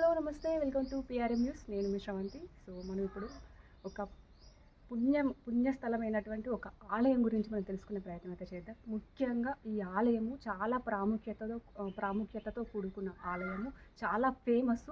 Hello నమస్తే. Welcome to PRM news నేను మీ Sravanthi. So మనం ఇప్పుడు ఒక పుణ్యం పుణ్యస్థలమైనటువంటి ఒక ఆలయం గురించి మనం తెలుసుకునే ప్రయత్నం అయితే చేద్దాం. ముఖ్యంగా ఈ ఆలయము చాలా ప్రాముఖ్యతతో ప్రాముఖ్యతతో కూడుకున్న ఆలయము. చాలా ఫేమస్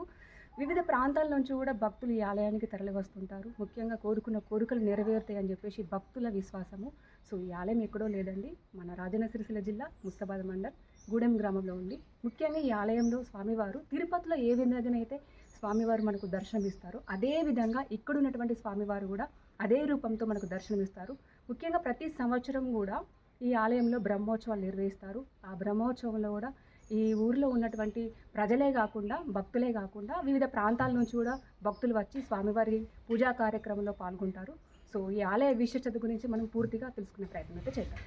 వివిధ ప్రాంతాల నుంచి కూడా భక్తులు ఈ ఆలయానికి తరలి వస్తుంటారు ముఖ్యంగా కోరుకున్న కోరికలు నెరవేరుతాయి అని చెప్పేసి భక్తుల విశ్వాసము. సో ఈ ఆలయం ఎక్కడో లేదండి. మన రాజన్న సిరిసిల్ల జిల్లా ముస్తాబాద్ మండల్. గూడెం గ్రామంలో ఉంది. ముఖ్యంగా ఈ ఆలయంలో స్వామివారు తిరుపతిలో ఏ విధంగానైతే స్వామివారు మనకు దర్శనమిస్తారు అదే విధంగా ఇక్కడ ఉన్నటువంటి స్వామివారు కూడా అదే రూపంతో మనకు దర్శనమిస్తారు. ముఖ్యంగా ప్రతి సంవత్సరం కూడా ఈ ఆలయంలో బ్రహ్మోత్సవాలు నిర్వహిస్తారు. ఆ బ్రహ్మోత్సవంలో కూడా ఈ ఊరిలో ఉన్నటువంటి ప్రజలే కాకుండా భక్తులే కాకుండా వివిధ ప్రాంతాల నుంచి కూడా భక్తులు వచ్చి స్వామివారి పూజా కార్యక్రమంలో పాల్గొంటారు. సో ఈ ఆలయ విశిష్టత గురించి మనం పూర్తిగా తెలుసుకునే ప్రయత్నం అయితే చేద్దాం.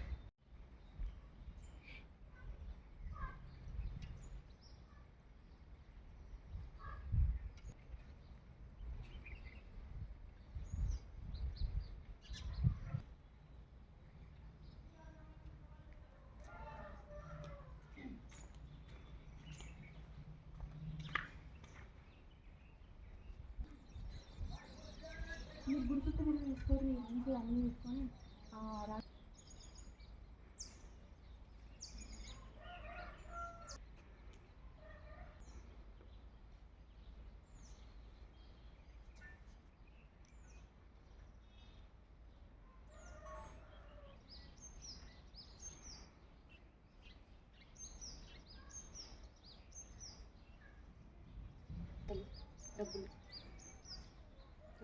మీరు గుర్తుతో స్టోరీ ఇంట్లో అన్నీ తీసుకొని రా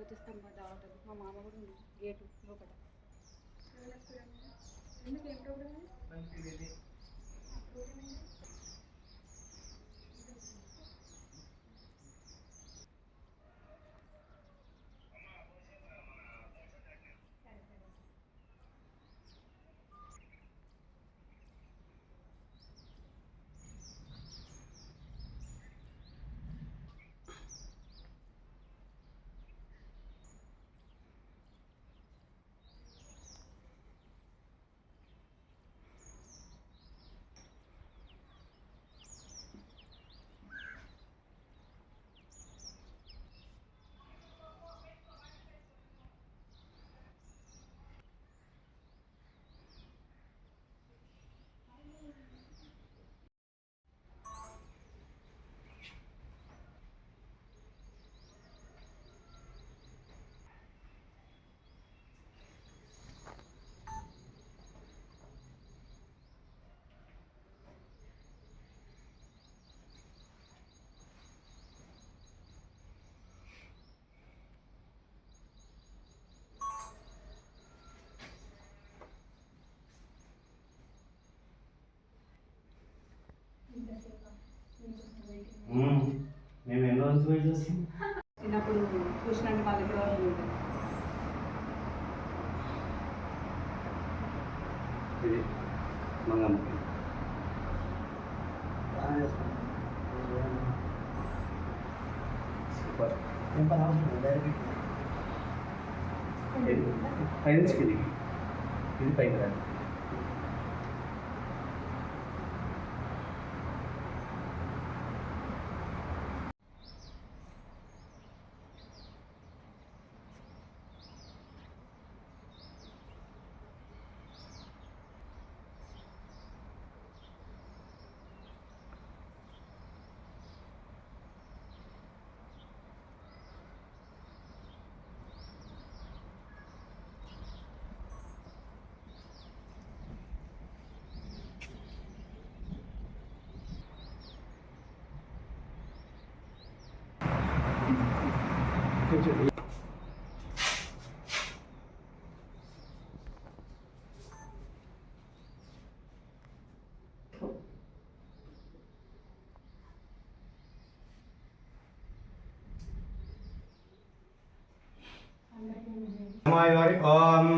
డబ్బులు ధ్వజస్తంభం రావటం మా మామ కూడా ఉంది. గేటు లోపల. ఎందుకు ఏం ప్రోగ్రామ్ మ్మ్. చేస్తాం చిన్నప్పుడు చూసినట్టు వాళ్ళు ఉంటుంది ఇది మంగమ్మ. సూపర్. ఇది పైనుంచి ఇది ఇది పైకి రండి ओम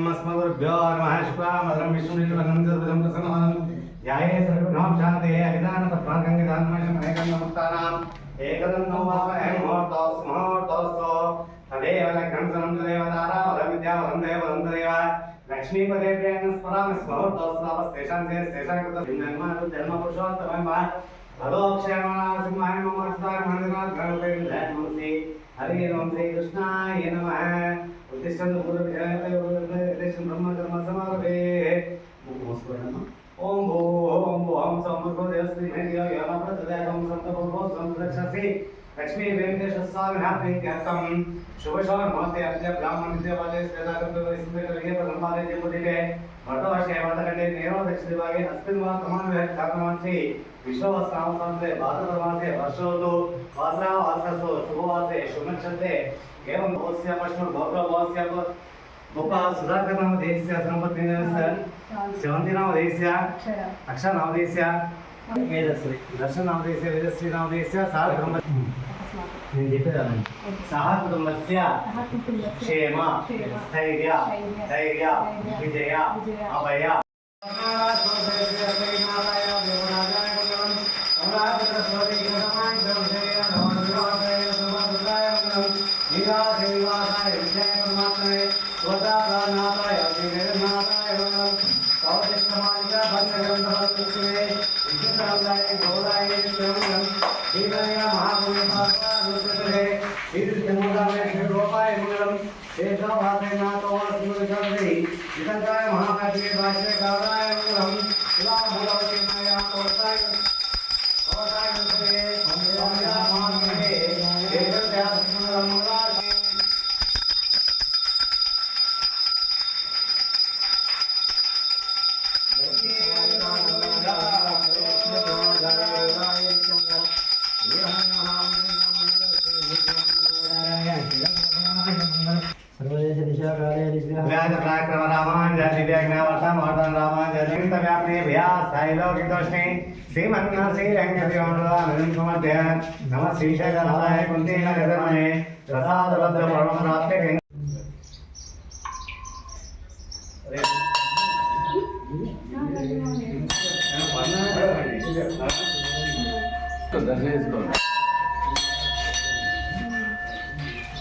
अस्मदुर्भ्यो नमः शुक्लामधुरं विष्णुनिर्वनन्दं प्रसन्नमानं ध्याये सर्वनां शान्ते अभिधान तत्त्वाङ्गं दानमयं अनेकं नमस्तानां एकदं नमः अहं मुहूर्तस्य मुहूर्तस्य ముహూర్తోస్తో తదేవ లగ్నం సనం తదేవ దారా దేవ లక్ష్మీపదే ప్రియాంగం స్మరామి స్మహూర్తోస్ నాపస్తేషాం చే శేషాకృత జన్మ జన్మ పురుషోత్తమం వా. అదోక్షయమాసింహాయ మమస్తాయ మందిరాత్ గణపతి నమస్తే హరి ఓం శ్రీ కృష్ణాయ నమ. ఉత్తిష్టంతు పూర్వ ఉత్తిష్టం బ్రహ్మ కర్మ సమారభే ఓం భూ ఓం భూ ఓం సమృద్ధో దేవశ్రీ హరియో సంరక్షసి లక్ష్మీ వెంకటేశ్వర స్వామి ప్రీత్యర్థం శుభశోభ మహతే అద్య బ్రాహ్మణ విద్యావాదే శ్వేతాకం విస్మృతలిగే ప్రథమాదే జపుదిగే వర్తవర్షే వర్తకండే నేరో దక్షిణ విభాగే అస్మిన్ వా తమాన్ కారణమాసి విశ్వవస్నామసంతే భాద్రపదమాసే వర్షోతు వాసరా వాసరసో శుభవాసే శుభనక్షత్రే. ఏవం భవస్య పశ్చిమ భౌత్ర భవస్య గొప్ప సుధాకర్ నామ దేశస్య సంపత్తి శవంతి నామ దేశస్య అక్షర నామ దర్శన వేదశ్రీ అకస్మాత్ నేను చెప్పేదాన్ని సహ కుటుంబస్య సహ కుటుంబస్య క్షేమ క్షేమ, స్థైర్య ధైర్య, ధైర్య ధైర్య, విజయ విజయ, అభయ మహాకాశే భాషే కాదాయ మంగళం ఇలా మూలవతి మాయా కోస్తాయ కోస్తాయ ಶ್ರೀರಂಗವಂತೆ ನಮ ಶ್ರೀಶೈಲಾಯ ಕುಂತಿನ ಗದಮನೆ ಪ್ರಸಾದ ಬದ್ಧ ಪರಮರಾತ್ರಿ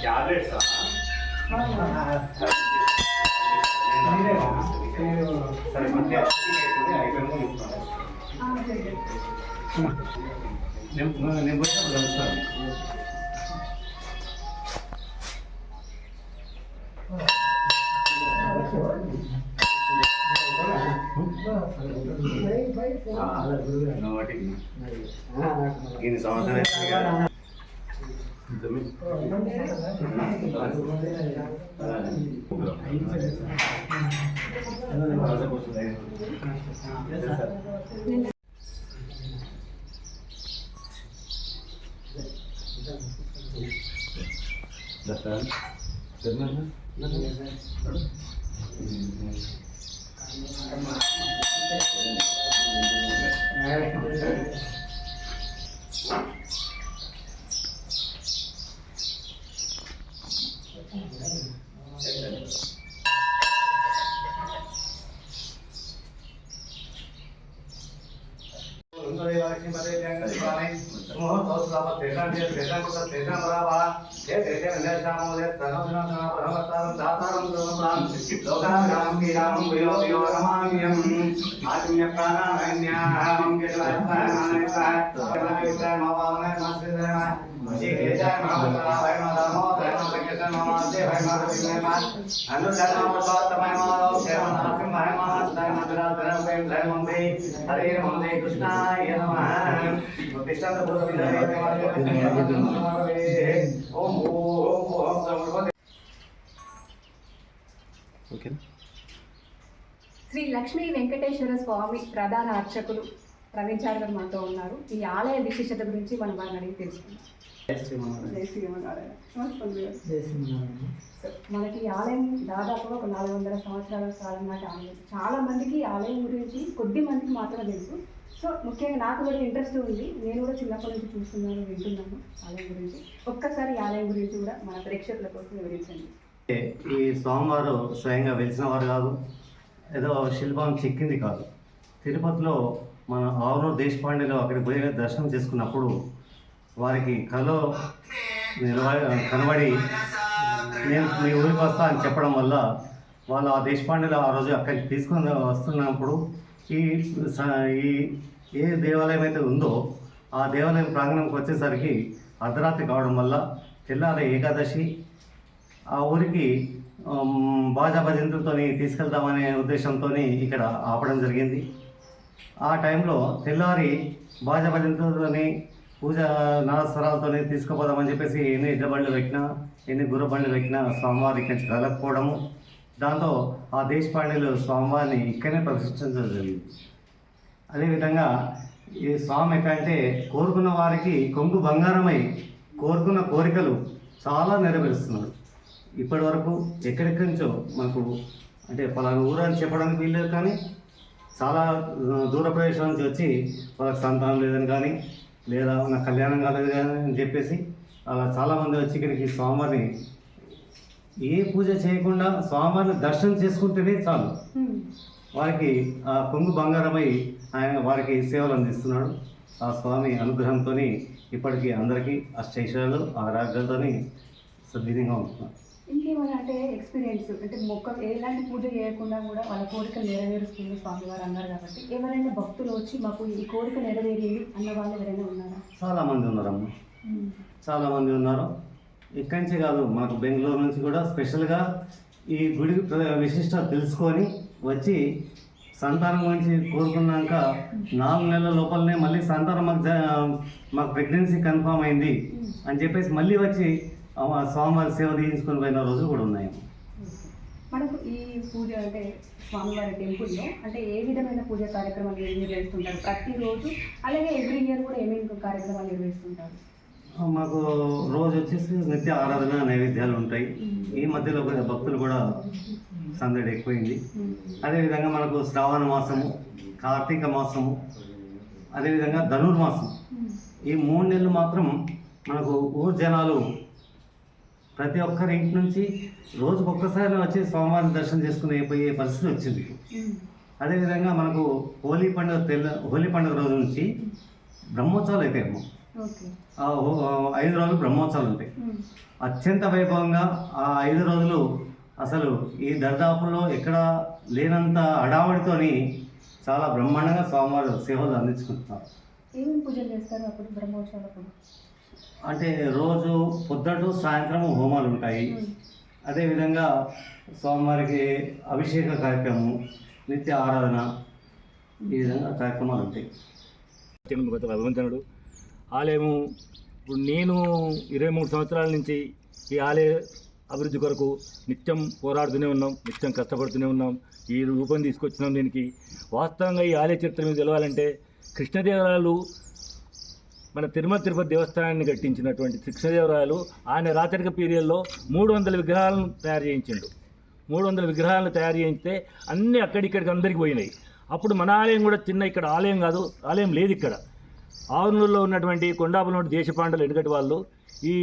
ಯಾವುದೇ ಸರ್ ಸರಿ ಮತ್ತೆ ಐದು నేను నేను కలుస్తాను ఇన్ని సంవత్సరాలు Datang. Jerman kan? Thank you. दोष साप तेषां ये तेषां कुत तेषां बरावा ये तेषां नेषामो ये तनो जना जना परमतारं दातारं सर्वप्राण लोकां ग्रामं कीरामं वियो वियो रमाम्यम् आत्म्य प्राणानन्याहं केशवाय प्राणाय प्राणाय प्राणाय मावामनाय मास्तिदाय శ్రీ లక్ష్మీ వెంకటేశ్వర స్వామి ప్రధాన అర్చకులు ప్రవీణ్ చార్ గారు మనతో ఉన్నారు ఈ ఆలయ విశేషత గురించి మనం వారిని అడిగి తెలుసుకుందాం మనకి ఈ ఆలయం దాదాపుగా ఒక నాలుగు వందల సంవత్సరాల కాలం నాటి ఆలయం. చాలా మందికి ఆలయం గురించి కొద్ది మందికి మాత్రమే తెలుసు. సో ముఖ్యంగా నాకు కూడా ఇంట్రెస్ట్ ఉంది. నేను కూడా చిన్నప్పటి నుంచి చూస్తున్నాను వింటున్నాను ఆలయం గురించి. ఒక్కసారి ఆలయం గురించి కూడా మన ప్రేక్షకుల కోసం వివరించండి. ఈ స్వామివారు స్వయంగా వెలిసిన వారు కాదు ఏదో శిల్పం చెక్కింది కాదు. తిరుపతిలో మన ఆవునూరు దేశపాండేలో అక్కడికి పోయి దర్శనం చేసుకున్నప్పుడు వారికి కలో నిలవ కనబడి నేను మీ ఊరికి వస్తా అని చెప్పడం వల్ల వాళ్ళు ఆ దేశపాండేలో ఆ రోజు అక్కడికి తీసుకొని వస్తున్నప్పుడు ఈ ఈ ఏ దేవాలయం అయితే ఉందో ఆ దేవాలయం ప్రాంగణంకి వచ్చేసరికి అర్ధరాత్రి కావడం వల్ల తెల్లారి ఏకాదశి. ఆ ఊరికి బాజా భజంతులతో తీసుకెళ్తామనే ఉద్దేశంతో ఇక్కడ ఆపడం జరిగింది. ఆ టైంలో తెల్లారి బాజా భజంతులతోని పూజ నాదస్వరాలతో తీసుకుపోదామని చెప్పేసి ఎన్ని ఎడ్ల బండ్లు పెట్టినా ఎన్ని గుర్ర బండ్లు పెట్టినా స్వామివారి ఇక్కడి నుంచి దాంతో ఆ దేశపాండేలు స్వామివారిని ఇక్కడనే ప్రతిష్ఠించడం జరిగింది. అదేవిధంగా ఈ స్వామి ఎక్కడంటే కోరుకున్న వారికి కొంగు బంగారమై కోరుకున్న కోరికలు చాలా నెరవేరుస్తున్నారు. ఇప్పటి వరకు ఎక్కడెక్కడి నుంచో మనకు అంటే పలానా ఊరు అని చెప్పడానికి వీల్లేదు కానీ చాలా దూర ప్రదేశం నుంచి వచ్చి వాళ్ళకి సంతానం లేదని కానీ లేదా నాకు కళ్యాణం కాలేదు కానీ అని చెప్పేసి అలా చాలామంది వచ్చి ఇక్కడికి స్వామివారిని ఏ పూజ చేయకుండా స్వామివారిని దర్శనం చేసుకుంటేనే చాలు. వారికి ఆ కొంగు బంగారమై ఆయన వారికి సేవలు అందిస్తున్నాడు. ఆ స్వామి అనుగ్రహంతో ఇప్పటికీ అందరికీ అష్టైశ్వర్యాలు ఆరాధ్యాలతో సద్విధంగా ఉంటున్నారు ఇంకేమైనా అంటే ఎక్స్పీరియన్స్ అంటే మొక్క ఎలాంటి పూజ చేయకుండా కూడా వాళ్ళ కోరికలు నెరవేరుస్తుంది స్వామివారు అన్నారు కాబట్టి ఎవరైనా భక్తులు వచ్చి మాకు ఈ కోరిక నెరవేరింది అన్న వాళ్ళు ఎవరైనా ఉన్నారా? చాలామంది ఉన్నారమ్మ. చాలామంది ఉన్నారు. ఇక్కడి నుంచి కాదు మనకు బెంగళూరు నుంచి కూడా స్పెషల్గా ఈ గుడి విశిష్టత తెలుసుకొని వచ్చి సంతానం గురించి కోరుకున్నాక నాలుగు నెలల లోపలనే మళ్ళీ సంతానం మాకు మాకు ప్రెగ్నెన్సీ కన్ఫామ్ అయింది అని చెప్పేసి మళ్ళీ వచ్చి స్వామివారి సేవ తీయించుకొని పోయిన రోజులు కూడా ఉన్నాయి. మనకు ఈ పూజ అంటే స్వామివారి టెంపుల్లో అంటే ఏ విధమైన పూజ కార్యక్రమాలు నిర్వహిస్తుంటారు ప్రతిరోజు అలాగే ఎవ్రీ ఇయర్ కూడా ఏమేమి కార్యక్రమాలు నిర్వహిస్తుంటారు? మాకు రోజు వచ్చేసి నిత్య ఆరాధన నైవేద్యాలు ఉంటాయి. ఈ మధ్యలో కొద్దిగా భక్తులు కూడా సందడి ఎక్కువైంది. అదేవిధంగా మనకు శ్రావణ మాసము కార్తీక మాసము అదేవిధంగా ధనుర్మాసం. ఈ మూడు నెలలు మాత్రం మనకు ఊరు జనాలు ప్రతి ఒక్కరి ఇంటి నుంచి రోజుకు ఒక్కసారి వచ్చి స్వామివారిని దర్శనం చేసుకుని పోయే పరిస్థితి వచ్చింది. అదేవిధంగా మనకు హోలీ పండుగ తెల్ల హోలీ పండుగ రోజు నుంచి బ్రహ్మోత్సవాలు అయితే ఐదు రోజులు బ్రహ్మోత్సవాలు ఉంటాయి. అత్యంత వైభవంగా ఆ ఐదు రోజులు అసలు ఈ దర్దాపుల్లో ఎక్కడ లేనంత అడావడితోని చాలా బ్రహ్మాండంగా స్వామివారు సేవలు అందించుకుంటున్నారు. ఏమేమి పూజలు చేస్తారు అప్పుడు బ్రహ్మోత్సవాలప్పుడు? అంటే రోజు పొద్దుట సాయంత్రం హోమాలు ఉంటాయి. అదేవిధంగా స్వామివారికి అభిషేక కార్యక్రమం నిత్య ఆరాధన ఈ విధంగా కార్యక్రమాలు ఉంటాయి. భగవంతుడు ఆలయము ఇప్పుడు నేను ఇరవై మూడు సంవత్సరాల నుంచి ఈ ఆలయ అభివృద్ధి కొరకు నిత్యం పోరాడుతూనే ఉన్నాం నిత్యం కష్టపడుతూనే ఉన్నాం. ఈ రూపం తీసుకొచ్చినాం దీనికి వాస్తవంగా ఈ ఆలయ చరిత్ర మీద తెలవాలంటే కృష్ణదేవరాయలు మన తిరుమల తిరుపతి దేవస్థానాన్ని కట్టించినటువంటి కృష్ణదేవరాయలు ఆయన రాచరిక పీరియడ్లో మూడు వందల విగ్రహాలను తయారు చేయించిండు. మూడు వందల విగ్రహాలను తయారు చేయిస్తే అన్నీ అక్కడిక్కడికి అందరికి పోయినాయి. అప్పుడు మన ఆలయం కూడా చిన్న ఇక్కడ ఆలయం కాదు ఆలయం లేదు ఇక్కడ. ఆరునూరులో ఉన్నటువంటి కొండాపులోని దేశపాండలు ఎందుకంటే వాళ్ళు ఈ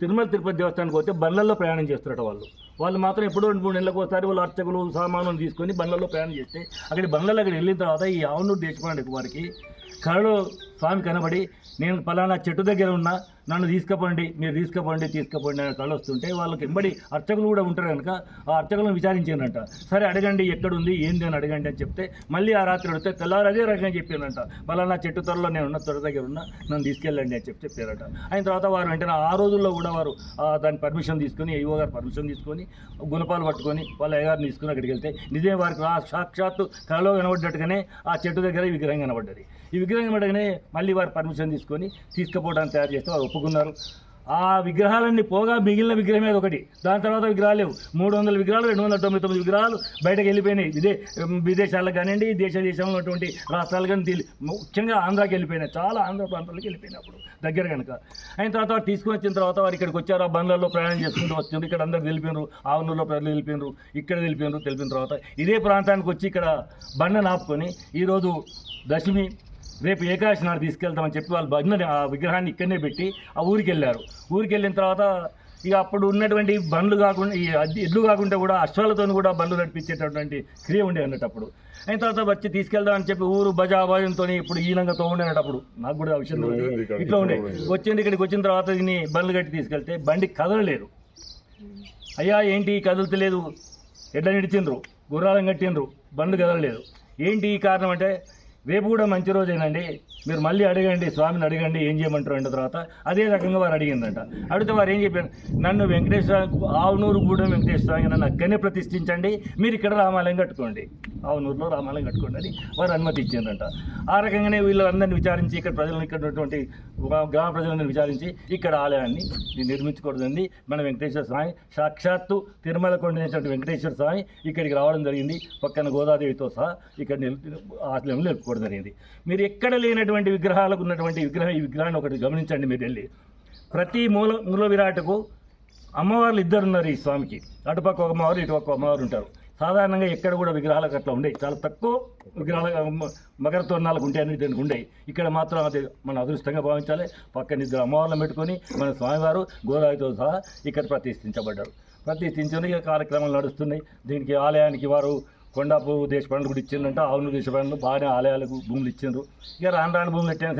తిరుమల తిరుపతి దేవస్థానానికి పోతే బండ్లలో ప్రయాణం చేస్తారట వాళ్ళు. వాళ్ళు మాత్రం ఎప్పుడో రెండు మూడు నెలలకు ఒకసారి వాళ్ళు అర్చకులు సామాన్లు తీసుకొని బండ్లలో ప్రయాణం చేస్తే అక్కడ బండ్లలో అక్కడ వెళ్ళిన తర్వాత ఈ ఆవునూరు దేశపాండ వారికి కళలో స్వామి కనబడి నేను పలానా చెట్టు దగ్గర ఉన్నా నన్ను తీసుకుపోండి మీరు తీసుకుపోండి తీసుకుపోండి అని కళ వస్తుంటే వాళ్ళకి ఎంబడి అర్చకులు కూడా ఉంటారు కనుక ఆ అర్చకులను విచారించానంట సరే అడగండి ఎక్కడుంది ఏంది అని అడగండి అని చెప్తే మళ్ళీ ఆ రాత్రి అడిగితే తెల్లారు అదే రకంగా చెప్పానంట పలానా చెట్టు త్వరలో నేను ఉన్న త్వర దగ్గర ఉన్నా నన్ను తీసుకెళ్ళండి అని చెప్పి చెప్పారట. అయిన తర్వాత వారు వెంటనే ఆ రోజుల్లో కూడా వారు దాని పర్మిషన్ తీసుకొని అయ్యో గారు పర్మిషన్ తీసుకొని గుణపాలు పట్టుకొని వాళ్ళ అయ్యగారిని తీసుకుని అక్కడికి వెళ్తే నిజమే వారికి ఆ సాక్షాత్తు కళలో కనబడ్డట్టుగానే ఆ చెట్టు దగ్గర విగ్రహం కనబడ్డది. ఈ విగ్రహం పడగానే మళ్ళీ వారు పర్మిషన్ తీసుకొని తీసుకుపోవడానికి తయారు చేస్తే వారు ఒప్పుకున్నారు. ఆ విగ్రహాలన్నీ పోగా మిగిలిన విగ్రహం మీద ఒకటి. దాని తర్వాత విగ్రహాలు లేవు. మూడు వందల విగ్రహాలు రెండు వందల తొంభై తొమ్మిది విగ్రహాలు బయటకు వెళ్ళిపోయినాయి. ఇదే విదేశాలకు కానివ్వండి దేశ దేశంలో ఉన్నటువంటి రాష్ట్రాలు కానీ ముఖ్యంగా ఆంధ్రాకి వెళ్ళిపోయినాయి. చాలా ఆంధ్ర ప్రాంతాలకు వెళ్ళిపోయినాయి అప్పుడు దగ్గర కనుక. అయిన తర్వాత వారు తీసుకుని వచ్చిన తర్వాత వారు ఇక్కడికి వచ్చారు. ఆ బండ్లలో ప్రయాణం చేసుకుంటూ వచ్చిండ్రు ఇక్కడ అందరు తెలిపినారు ఆవునూరులో ప్రజలు తెలిపినారు ఇక్కడ తెలిపినారు తెలిపిన తర్వాత ఇదే ప్రాంతానికి వచ్చి ఇక్కడ బండ నాపుకొని ఈరోజు దశమి రేపు ఏకాదశి నాడు తీసుకెళ్తామని చెప్పి వాళ్ళు భగ్న ఆ విగ్రహాన్ని ఇక్కడనే పెట్టి ఆ ఊరికి వెళ్ళారు. ఊరికి వెళ్ళిన తర్వాత ఇక అప్పుడు ఉన్నటువంటి బండ్లు కాకుండా ఈ ఎడ్లు కాకుండా కూడా అశ్వాలతో కూడా బండ్లు నడిపించేటటువంటి క్రియ ఉండే అన్నట్టు అప్పుడు అయిన తర్వాత వచ్చి తీసుకెళ్దాం అని చెప్పి ఊరు బజా భయంతో ఇప్పుడు ఈనంగా ఉండేనట్టు అప్పుడు నాకు కూడా విషయం. ఇట్లా ఉండే. వచ్చింది ఇక్కడికి వచ్చిన తర్వాత దీన్ని బండ్లు కట్టి తీసుకెళ్తే బండి కదలలేదు. అయ్యా ఏంటి కదులుతలేదు? ఎడ్ల నిడిచిండ్రు గుర్రాలను కట్టిండ్రు బండ్లు కదలలేదు. ఏంటి ఈ కారణం అంటే రేపు కూడా మంచి రోజేనండి మీరు మళ్ళీ అడగండి స్వామిని అడగండి ఏం చేయమంటారు అంటే తర్వాత. అదే రకంగా వారు అడిగిందంట. అడిగితే వారు ఏం చెప్పారు? నన్ను వెంకటేశ్వర ఆవునూరు గూడెం వెంకటేశ్వర స్వామి నన్ను అక్కడనే ప్రతిష్ఠించండి మీరు ఇక్కడ రామాలయం కట్టుకోండి. ఆవునూరులో రామాలయం కట్టుకోండి అని వారు అనుమతి ఇచ్చిందంట ఆ రకంగానే వీళ్ళు అందరిని విచారించి ఇక్కడ ప్రజలను ఇక్కడ ఉన్నటువంటి గ్రామ ప్రజలందరినీ విచారించి ఇక్కడ ఆలయాన్ని నిర్మించకూడదండి. మన వెంకటేశ్వర స్వామి సాక్షాత్తు తిరుమల కొండనేటువంటి వెంకటేశ్వర స్వామి ఇక్కడికి రావడం జరిగింది. పక్కన గోదాదేవితో సహా ఇక్కడ నిల్ ఆలయం నిలుపుకోవడం జరిగింది మీరు ఎక్కడ లేనటువంటి విగ్రహాలకు ఉన్నటువంటి విగ్రహం ఈ విగ్రహాన్ని ఒకటి గమనించండి మీరు వెళ్ళి. ప్రతి మూల మూల విరాటకు అమ్మవార్లు ఇద్దరు ఉన్నారు ఈ స్వామికి. అటుపక్క ఒక అమ్మవారు ఇటుపక్క అమ్మవారు ఉంటారు. సాధారణంగా ఎక్కడ కూడా విగ్రహాలకు అట్లా ఉండేవి. చాలా తక్కువ విగ్రహాలు మకర తోరణాలకు ఉంటాయని దీనికి ఉండేవి. ఇక్కడ మాత్రం అది మన అదృష్టంగా భావించాలి. పక్కన ఇద్దరు అమ్మవార్లను పెట్టుకొని మన స్వామివారు గోదావరితో సహా ఇక్కడ ప్రతిష్ఠించబడ్డారు. ప్రతిష్ఠించిన కార్యక్రమాలు నడుస్తున్నాయి. దీనికి ఆలయానికి వారు కొండాపు దేశ కూడా ఇచ్చిందంట ఆవును దేశ బాగానే ఆలయాలకు భూములు ఇచ్చిండ్రు. ఇక రాను రాని భూములు ఎట్టిన